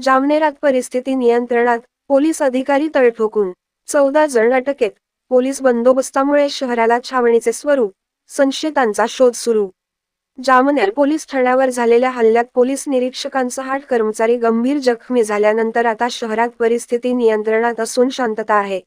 जामनेरात परिस्थिती नियंत्रणात पोलीस अधिकारी तळठोकून चौदा जण अटकेत. पोलीस बंदोबस्तामुळे शहराला छावणीचे स्वरूप संशयितांचा शोध सुरू. जामनेर पोलीस ठाण्यावर झालेल्या हल्ल्यात पोलीस निरीक्षकांचा आठ कर्मचारी गंभीर जखमी झाल्यानंतर आता शहरात परिस्थिती नियंत्रणात असून शांतता आहे.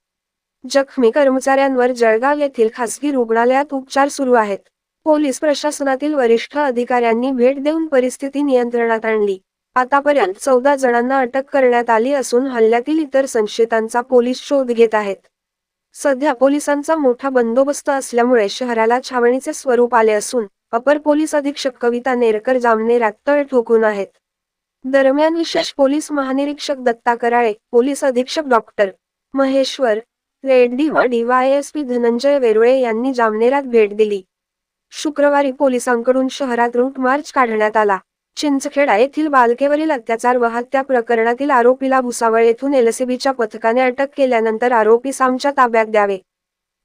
जखमी कर्मचाऱ्यांवर जळगाव येथील खासगी रुग्णालयात उपचार सुरू आहेत. पोलीस प्रशासनातील वरिष्ठ अधिकाऱ्यांनी भेट देऊन परिस्थिती नियंत्रणात आणली. आतापर्यंत चौदा जणांना अटक करण्यात आली असून हल्ल्यातील इतर संशयितांचा पोलीस शोध घेत आहेत. सध्या पोलिसांचा मोठा बंदोबस्त असल्यामुळे शहराला छावणीचे स्वरूप आले असून अपर पोलीस अधीक्षक कविता नेरकर जामनेरात तळ ठोकून आहेत. दरम्यान विशेष पोलीस महानिरीक्षक दत्ता कराळे पोलीस अधीक्षक डॉक्टर महेश्वर रेड्डी व डीवायएसपी धनंजय वेरुळे यांनी जामनेरात भेट दिली. शुक्रवारी पोलिसांकडून शहरात रूट मार्च काढण्यात आला. चिंचखेडा येथील बालकेवरील अत्याचार व हत्या प्रकरणातील आरोपीला भुसावळ येथून एलसीबीच्या पथकाने अटक केल्यानंतर आरोपी सामच्या ताब्यात द्यावे.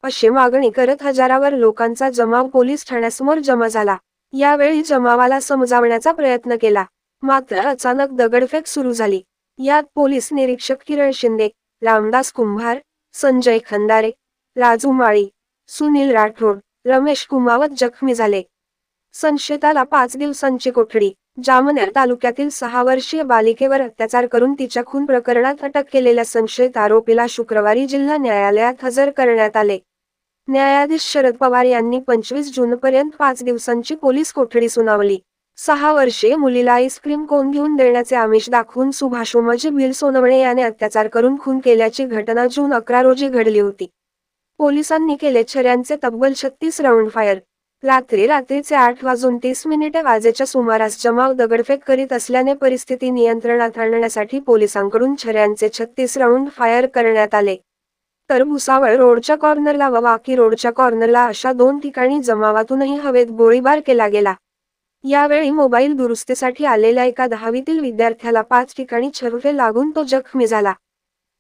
अशी मागणी करत हजारावर लोकांचा जमाव पोलीस ठाण्यासमोर जमा झाला. यावेळी जमावाला समजावण्याचा प्रयत्न केला. मात्र अचानक दगडफेक सुरू झाली. यात पोलीस निरीक्षक किरण शिंदे रामदास कुंभार संजय खंदारे राजू माळी सुनील राठोड रमेश कुमावत जखमी झाले. संशयिताला पाच दिवसांची कोठडी. जामनेर तालुक्यातील सहा वर्षीय बालिकेवर अत्याचार करून तिच्या खून प्रकरणात अटक केलेल्या संशयित आरोपीला शुक्रवारी जिल्हा न्यायालयात हजर करण्यात आले. न्यायाधीश शरद पवार यांनी पंचवीस जूनपर्यंत पाच दिवसांची पोलीस कोठडी सुनावली. सहा वर्षे मुलीला आईस्क्रीम कोण घेऊन देण्याचे आमिष दाखवून सुभाषोमजी भिल सोनवणे याने अत्याचार करून खून केल्याची घटना जून अकरा रोजी घडली होती. पोलिसांनी केले छऱ्यांचे तब्बल छत्तीस राऊंड फायर रात्री रात्रीचे आठ वाजून तीस मिनिटे वाजेच्या सुमारास जमाव दगडफेक करीत असल्याने परिस्थिती नियंत्रणात आणण्यासाठी पोलिसांकडून छऱ्यांचे छत्तीस राऊंड फायर करण्यात आले. तर भुसावळ रोडच्या कॉर्नरला व वाकी रोडच्या कॉर्नरला अशा दोन ठिकाणी जमावातूनही हवेत गोळीबार केला गेला. यावेळी मोबाईल दुरुस्तीसाठी आलेल्या एका दहावीतील विद्यार्थ्याला पाच ठिकाणी छरफे लागून तो जखमी झाला.